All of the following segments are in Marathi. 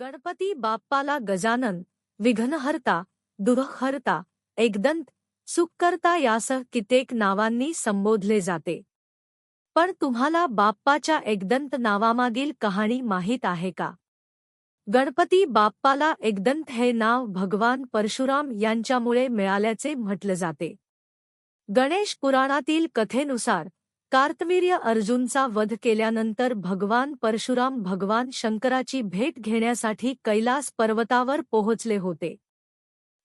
गणपती बाप्पाला गजानन विघ्नहर्ता दुःखहर्ता एकदंत सुखकर्ता यासह कित्येक नावांनी संबोधले जाते. पण तुम्हाला बाप्पाच्या एकदंत नावामागील कहाणी माहीत आहे का? गणपती बाप्पाला एकदंत हे नाव भगवान परशुराम यांच्यामुळे मिळाल्याचे म्हटलं जाते. गणेश पुराणातील कथेनुसार कार्तवीर्य अर्जुनचा वध केल्यानंतर भगवान परशुराम भगवान शंकराची भेट घेण्यासाठी कैलास पर्वतावर पोहोचले होते.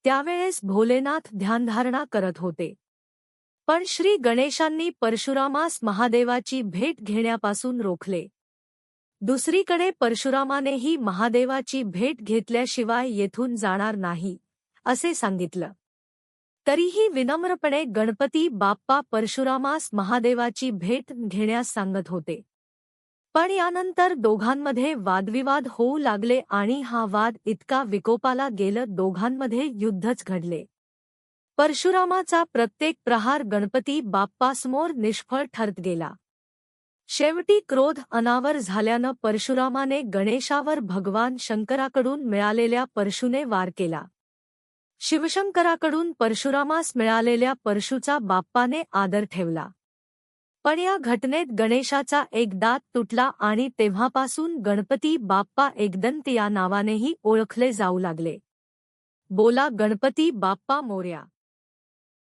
त्यावेळेस भोलेनाथ ध्यानधारणा करत होते. पण श्री गणेशांनी परशुरामास महादेवाची भेट घेण्यापासून रोखले. दुसरीकडे परशुरामानेही महादेवाची भेट घेतल्याशिवाय येथून जाणार नाही असे सांगितलं. तरीही विनम्रपणे गणपती बाप्पा परशुरामास महादेवाची भेट घेण्यास सांगत होते. पण यानंतर दोघांमध्ये वादविवाद होऊ लागले आणि हा वाद इतका विकोपाला गेलं दोघांमध्ये युद्धच घडले. परशुरामाचा प्रत्येक प्रहार गणपती बाप्पासमोर निष्फळ ठरत गेला. शेवटी क्रोध अनावर झाल्यानं परशुरामाने गणेशावर भगवान शंकराकडून मिळालेल्या परशुने वार केला. शिवशंकराकडून परशुरामास मिळालेल्या परशुचा बाप्पाने आदर ठेवला. पण या घटनेत गणेशाचा एक दात तुटला आणि तेव्हापासून गणपती बाप्पा एकदंत या नावानेही ओळखले जाऊ लागले. बोला गणपती बाप्पा मोर्या.